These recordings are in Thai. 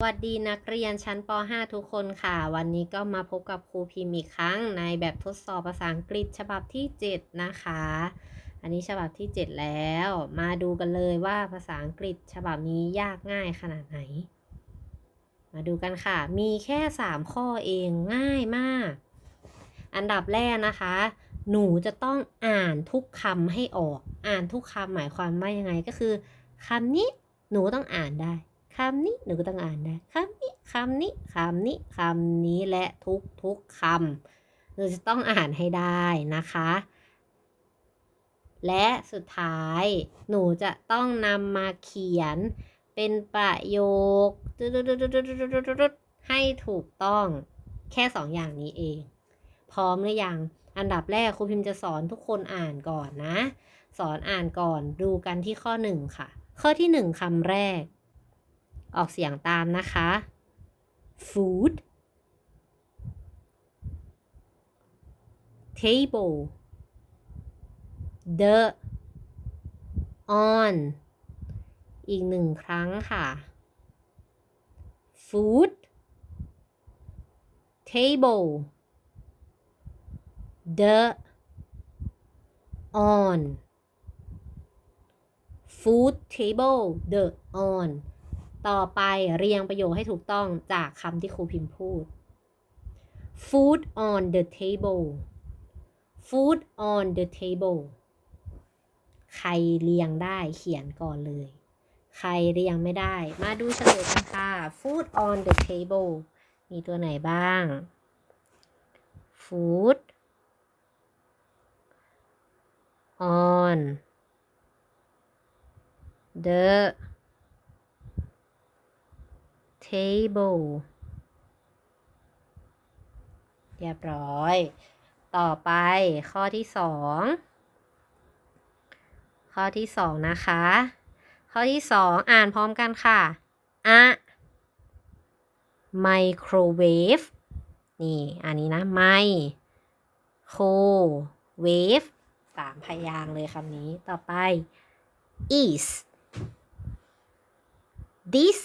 สวัสดีนักเรียนชั้นป .5 ทุกคนค่ะ วันนี้ก็มาพบกับครูพิมพ์อีกครั้งในแบบทดสอบภาษาอังกฤษฉบับที่ 7 นะคะ อันนี้ฉบับที่ 7 แล้ว มาดูกันเลยว่าภาษาอังกฤษฉบับนี้ยากง่ายขนาดไหน มาดูกันค่ะ มีแค่ 3 ข้อเองง่ายมาก อันดับแรกนะคะ หนูจะต้องอ่านทุกคำให้ออก อ่านทุกคำหมายความว่ายังไงก็คือคำนี้หนูต้องอ่านได้ คำนี้หนูก็ต้องอ่านได้คำนี้คำนี้คำนี้คำนี้และทุกทุกคำเราจะต้องอ่านให้ได้นะคะ และสุดท้ายหนูจะต้องนำมาเขียนเป็นประโยคให้ถูกต้องแค่สองอย่างนี้เอง พร้อมหรือยัง อันดับแรกครูพิมพ์จะสอนทุกคนอ่านก่อนนะ สอนอ่านก่อนดูกันที่ข้อหนึ่งค่ะ ข้อที่หนึ่งคำแรก ออกเสียงตามนะคะ food table the on อีกหนึ่งครั้งค่ะ food table the on food table the on ต่อไปเรียงประโยคให้ถูกต้องจากคำที่ครูพิมพ์พูด food on the table food on the table ใครเรียงได้เขียนก่อนเลย ใครเรียงไม่ได้ มาดูเฉลยกันค่ะ food on the table มีตัวไหนบ้าง food on the table เรียบร้อย ต่อไปข้อที่สองข้อที่สองนะคะ ข้อที่สองอ่านพร้อมกันค่ะอะ microwave นี่ อันนี้นะไมโครเวฟสามพยางเลยคำนี้ต่อไป is this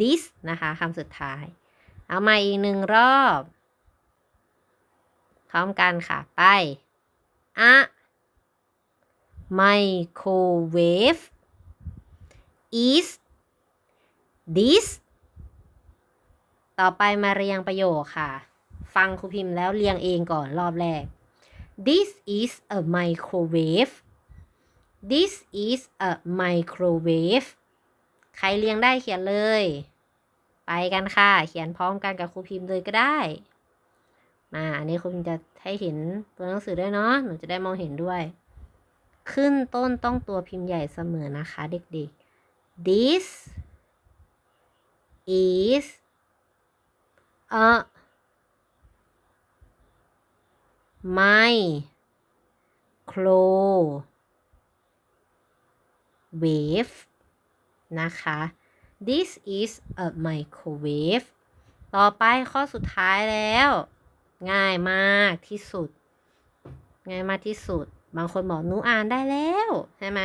this นะคะคำสุดท้าย เอามาอีกหนึ่งรอบ พร้อมกันค่ะ ไป อะ microwave is this ต่อไปมาเรียงประโยคค่ะ ฟังครูพิมพ์แล้วเรียงเองก่อนรอบแรก this is a microwave this is a microwave ใครเรียงได้เขียนเลย ไปกันค่ะ เขียนพร้อมกันกับครูพิมพ์เลยก็ได้มาอันนี้ครูพิมพ์จะให้เห็นตัวหนังสือด้วยเนาะหนูจะได้มองเห็นด้วย ขึ้นต้นต้องตัวพิมพ์ใหญ่เสมอนะคะ เด็กๆ this is a microwave นะคะ this is a microwave ต่อไปข้อสุดท้ายแล้ว ง่ายมากที่สุด ง่ายมากที่สุด บางคนบอกหนูอ่านได้แล้ว ใช่ไหม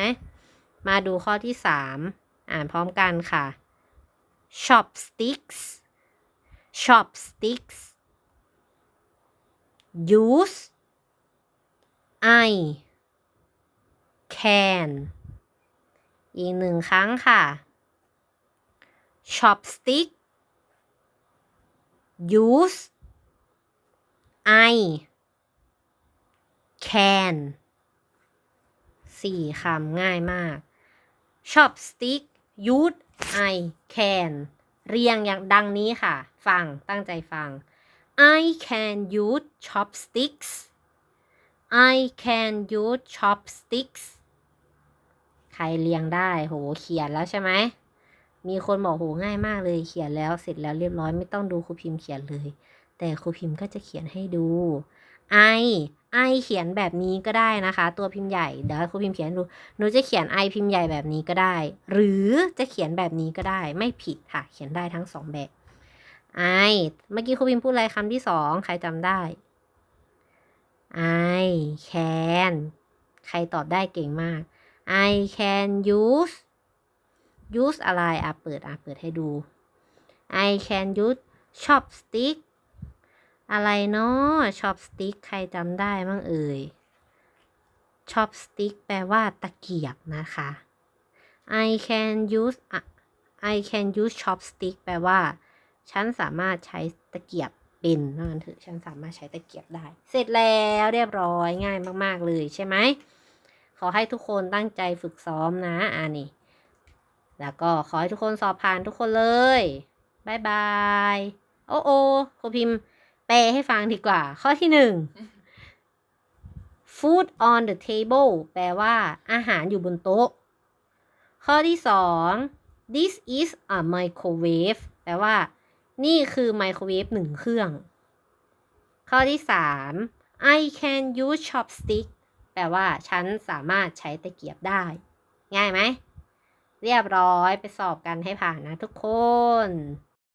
มาดูข้อที่สามอ่านพร้อมกันค่ะ chopsticks chopsticks use I can อีกหนึ่งครั้งค่ะ chopstick use I can สี่คำง่ายมาก chopstick use I can เรียงอย่างดังนี้ค่ะ ฟังตั้งใจฟัง I can use chopsticks I can use chopsticks รเรียงได้โหเขียนแล้วใช่ไหมมีคนบอกโหง่ายมากเลย เขียนแล้วเสร็จแล้วเรียบร้อยไม่ต้องดูครูพิมพ์เขียนเลย แต่ครูพิมพ์ก็จะเขียนให้ดู I I เขียนแบบนี้ก็ได้นะคะ ตัวพิมพ์ใหญ่เดี๋ยวครูพิมพ์เขียนดูหนูจะเขียน I พิมพ์ใหญ่แบบนี้ก็ได้ หรือจะเขียนแบบนี้ก็ได้ไม่ผิดค่ะ เขียนได้ทั้งสองแบบ I เมื่อกี้ครูพิมพ์พูดอะไรคำที่สองใครจำได้ I can ใครตอบได้เก่งมาก I can use use อะไร อะ เปิด อะ เปิดให้ดู I can use chopstick อะไรเนาะ chopstick ใครจำได้บ้างเอ่ย chopstick แปลว่าตะเกียบนะคะ I can use อะ I can use chopstick แปลว่า ฉันสามารถใช้ตะเกียบเป็นว่างั้นเถอะฉันสามารถใช้ตะเกียบได้ เสร็จแล้วเรียบร้อยง่ายมาก ๆ เลยใช่ไหม ขอให้ทุกคนตั้งใจฝึกซ้อมนะอ่านี่ แล้วก็ขอให้ทุกคนสอบผ่านทุกคนเลยบายบาย โอ้โอครูพิมพ์แปลให้ฟังดีกว่า ข้อที่หนึ่ง food on the table แปลว่า อาหารอยู่บนโต๊ะ ข้อที่สอง this is a microwave แปลว่า นี่คือไมโครเวฟหนึ่งเครื่อง ข้อที่สาม I can use chopstick แปลว่าฉันสามารถใช้ตะเกียบได้ ง่ายไหม เรียบร้อยไปสอบกันให้ผ่านนะทุกคน